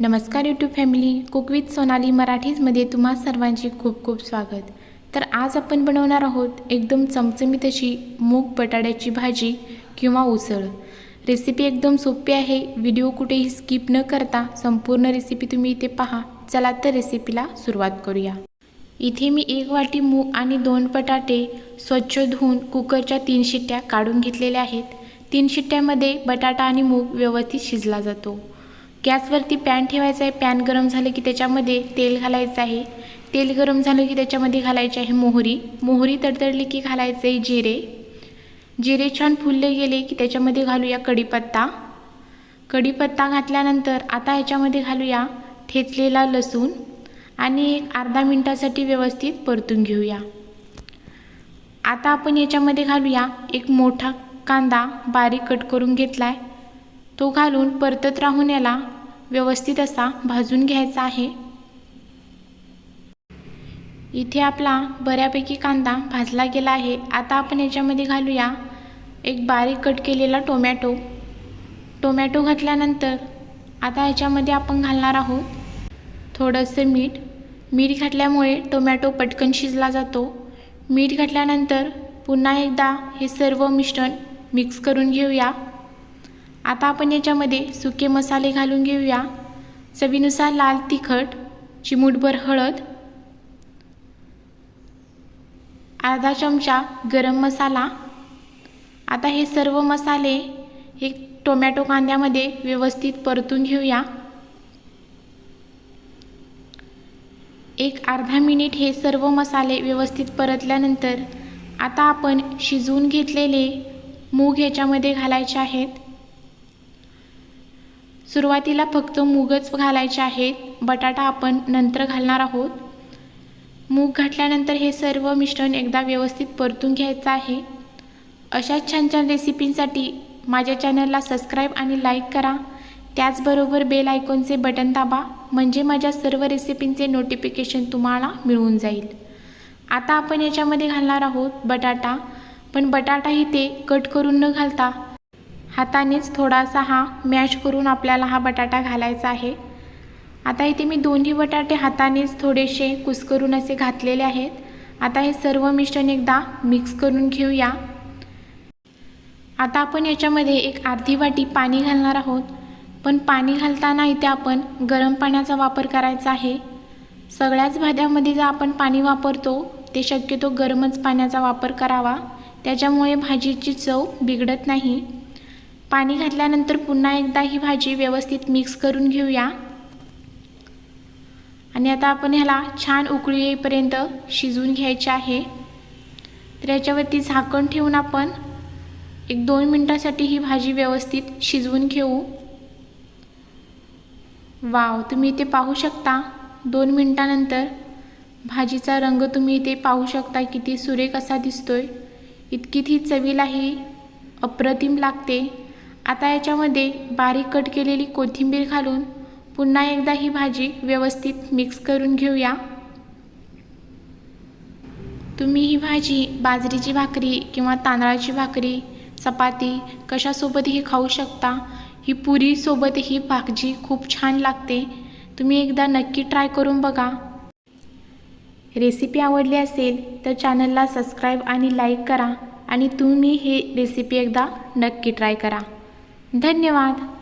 नमस्कार YouTube family cook with Sonali मराठीजमध्ये तुम्हा सर्वांचे खूप खूप स्वागत. तर आज आपण बनवणार आहोत एकदम चमचमीत अशी मूग बटाट्याची भाजी किंवा उसळ. रेसिपी एकदम सोपी आहे व्हिडिओ कुठेही स्किप न करता संपूर्ण रेसिपी तुम्ही इथे पहा. चला तर रेसिपीला सुरुवात करूया. इथे मी एक वाटी मूग आणि दोन बटाटे स्वच्छ धुवून कुकरच्या तीन शिट्ट्या काढून घेतलेल्या आहेत. तीन शिट्ट्यामध्ये बटाटा आणि मूग व्यवस्थित शिजला जातो. गॅसवरती पॅन ठेवायचा आहे. पॅन गरम झालं की त्याच्यामध्ये तेल घालायचं आहे. तेल गरम झालं की त्याच्यामध्ये घालायचे आहे मोहरी. मोहरी तडतडली की घालायचं आहे जिरे. जिरे छान फुलले गेले की त्याच्यामध्ये घालूया कढीपत्ता. कढीपत्ता घातल्यानंतर आता याच्यामध्ये घालूया ठेचलेला लसूण आणि एक अर्धा मिनटासाठी व्यवस्थित परतून घेऊया. आता आपण याच्यामध्ये घालूया एक मोठा कांदा बारीक कट करून घेतला आहे तो घालून परतत राहून याला व्यवस्थित असा भाजून घ्यायचा आहे. इथे आपला बऱ्यापैकी कांदा भाजला गेला आहे. आता आपण याच्यामध्ये घालूया एक बारीक कट केलेला टोमॅटो. टोमॅटो घातल्यानंतर आता याच्यामध्ये आपण घालणार आहोत थोडंसं मीठ. मीठ घातल्यामुळे टोमॅटो पटकन शिजला जातो. मीठ घातल्यानंतर पुन्हा एकदा हे सर्व मिश्रण मिक्स करून घेऊया. आता आपण याच्यामध्ये सुके मसाले घालून घेऊया. चवीनुसार लाल तिखट चिमूटभर हळद अर्धा चमचा गरम मसाला. आता हे सर्व मसाले हे टोमॅटो कांद्यामध्ये व्यवस्थित परतून घेऊया. एक अर्धा मिनिट हे सर्व मसाले व्यवस्थित परतल्यानंतर आता आपण शिजवून घेतलेले मूग ह्याच्यामध्ये घालायचे आहेत. सुरुवातीला फक्त मूगच घालायचे आहेत बटाटा आपण नंतर घालणार आहोत. मूग घातल्यानंतर हे सर्व मिश्रण एकदा व्यवस्थित परतून घ्यायचं आहे. अशाच छान छान रेसिपींसाठी माझ्या चॅनलला सबस्क्राईब आणि लाईक करा. त्याचबरोबर बेल आयकॉनचे बटन दाबा म्हणजे माझ्या सर्व रेसिपींचे नोटिफिकेशन तुम्हाला मिळून जाईल. आता आपण याच्यामध्ये घालणार आहोत बटाटा पण बटाटा इथे कट करून न घालता हातानेच थोडासा हा मॅश करून आपल्याला हा बटाटा घालायचा आहे. आता इथे मी दोन्ही बटाटे हातानेच थोडेसे कुस्करून असे घातलेले आहेत. आता हे सर्व मिश्रण एकदा मिक्स करून घेऊया. आता आपण याच्यामध्ये एक अर्धी वाटी पाणी घालणार आहोत. पण पाणी घालताना इथे आपण गरम पाण्याचा वापर करायचा आहे. सगळ्याच भाज्यामध्ये जर आपण पाणी वापरतो ते शक्यतो गरमच पाण्याचा वापर करावा. त्याच्यामुळे भाजीची चव बिघडत नाही. पाणी घातल्यानंतर पुन्हा एकदा ही भाजी व्यवस्थित मिक्स करून घेऊया. आणि आता आपण ह्याला छान उकळी येईपर्यंत शिजवून घ्यायचे आहे. तर याच्यावरती झाकण ठेवून आपण एक दोन मिनटासाठी ही भाजी व्यवस्थित शिजवून घेऊ. वाव तुम्ही इथे पाहू शकता दोन मिनटानंतर भाजीचा रंग तुम्ही इथे पाहू शकता किती सुरेख असा दिसतोय. इतकी ती चवीलाही अप्रतिम लागते. आता याच्यामध्ये बारीक कट केलेली कोथिंबीर घालून पुन्हा एकदा ही भाजी व्यवस्थित मिक्स करून घेऊया. तुम्ही ही भाजी बाजरीची भाकरी किंवा तांदळाची भाकरी चपाती कशासोबतही खाऊ शकता. ही पुरीसोबत ही भाजी खूप छान लागते. तुम्ही एकदा नक्की ट्राय करून बघा. रेसिपी आवडली असेल तर चॅनलला सबस्क्राईब आणि लाईक करा आणि तुम्ही ही रेसिपी एकदा नक्की ट्राय करा. धन्यवाद.